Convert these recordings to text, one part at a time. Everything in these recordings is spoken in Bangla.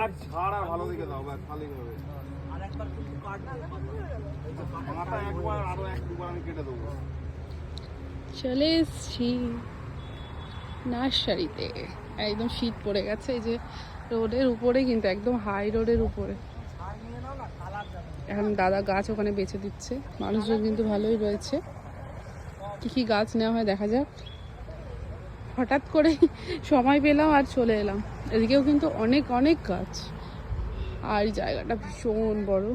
আর ভালো দিকে দাও ব্যাস খালি হবে মাথা একবার আরও এক দুবার আমি কেটে দেবো। চলে এসছি নার্সারিতে। একদম শীত পড়ে গেছে এই যে রোডের উপরে কিন্তু একদম হাই রোডের উপরে। এখন দাদা গাছ ওখানে বেছে দিচ্ছে। মানুষজন কিন্তু ভালোই রয়েছে। কি কি গাছ নেওয়া হয় দেখা যাক। হঠাৎ করে সময় পেলাম আর চলে এলাম। এদিকেও কিন্তু অনেক অনেক গাছ। আর জায়গাটা ভীষণ বড়।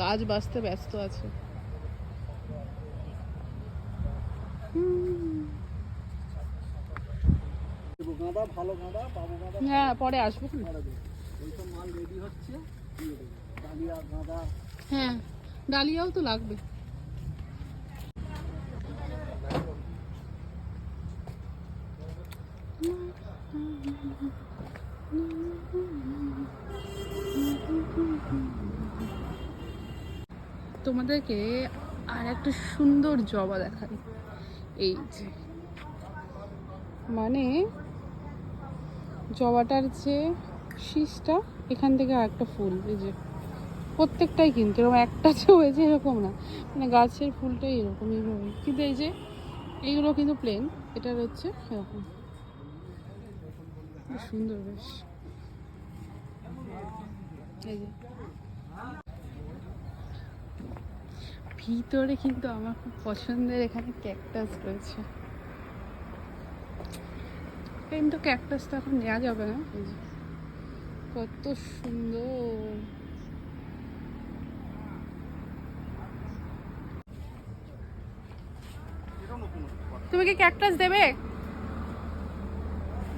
গাছ বাঁচতে ব্যস্ত আছে। হ্যাঁ পরে আসব। মাল রেডি হচ্ছে ডালিয়া গাঁদা। হ্যাঁ ডালিয়াও তো লাগবে। তোমাদেরকে আর একটা সুন্দর জবা দেখাই। এই যে। মানে জবাটার যে শীষটা, এখান থেকে আর একটা ফুল, এই যে। প্রত্যেকটাই কিন্তু এরকম, একটা যে হয়েছে এরকম না। মানে গাছের ফুলটাই এরকম, এইভাবে। কিন্তু এই যে, এইগুলো কিন্তু প্লেন এটার হচ্ছে এরকম। সুন্দর, বেশ। এই যে। ভিতরে কিন্তু আমার খুব পছন্দের এখানে ক্যাকটাস রয়েছে। কিন্তু ক্যাকটাস তো এখন নেওয়া যাবে না। কত সুন্দর। তুমি কি ক্যাকটাস দেবে?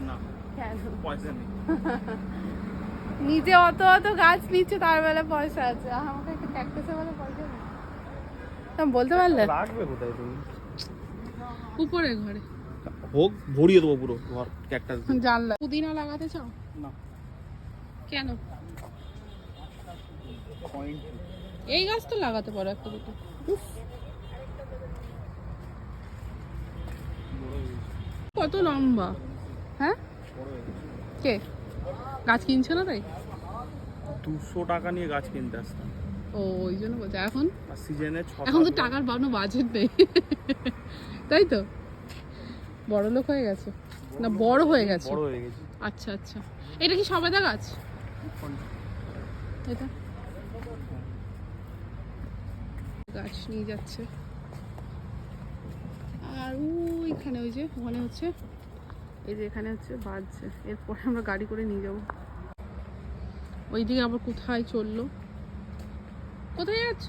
না পয়সা নেই। নিজে অত অত গাছ নিচ্ছে তার বেলা পয়সা আছে। আমাকে একটা ক্যাকটাসের বেলা পয়সা নেই। বলতে পারলে? রাখবে কোথায় তুমি? উপরে ঘরে। হোক ভরিয়ে দেবো পুরো ঘর ক্যাকটাস। জানলা। পুদিনা লাগাতে চাও? না। কেন? এই গাছ তো লাগাতে পারো একটা দুটো। কত লম্বা। হ্যাঁ? কে? গাছ কিনছে না তাই? দুশো টাকা নিয়ে গাছ কিনতে আসতাম। ও ওই জন্য বলছে। এখন? সিজনে এখন তো টাকার কোনো বাজেট নেই। তাই তো? বড় লোক হয়ে গেছে। না বড় হয়ে গেছে। বড় হয়ে গেছে। আচ্ছা আচ্ছা। এটা কি সবেদা গাছ? এটা? গাছ নিয়ে যাচ্ছে। আর ওইখানে ওই যে ওখানে হচ্ছে এই যে এখানে হচ্ছে বাজছে। এরপরে আমরা গাড়ি করে নিয়ে যাব। ওইদিকে আবার কোথায় চলল? কোথায় যাচ্ছ?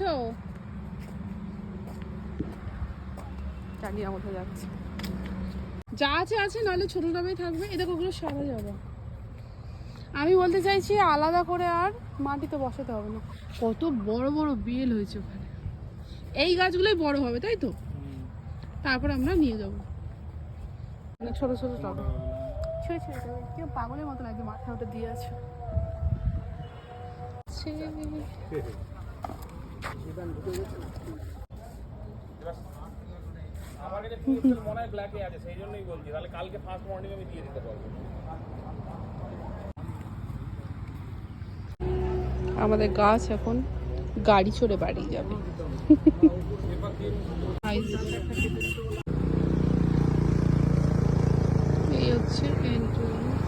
জানি না কোথায় যাচ্ছে। যা আছে আছে নাহলে ছোট ডাবাই থাকবে। এ দেখো ওগুলো সারা যাবে। আমি বলতে চাইছি আলাদা করে আর মাটিতে বসাতে হবে না। কত বড় বড় বেল হয়েছে ওখানে। এই গাছগুলোই বড় হবে তাই তো? তারপর আমরা নিয়ে যাব। মানে ছোট ছোট টবে। ছেড়ে ছেড়ে দেবে কেউ পাগলের মতো লাগছে মাথায় ওটা দিয়ে আছে। মনে হয় আছে, সেই জন্যই বলছি। তাহলে কালকে ফার্স্ট মর্নিং আমি দিয়ে দিতে পারব। আমাদের গাছ এখন গাড়ি চড়ে বাড়ি যাবে। এই হচ্ছে entrance।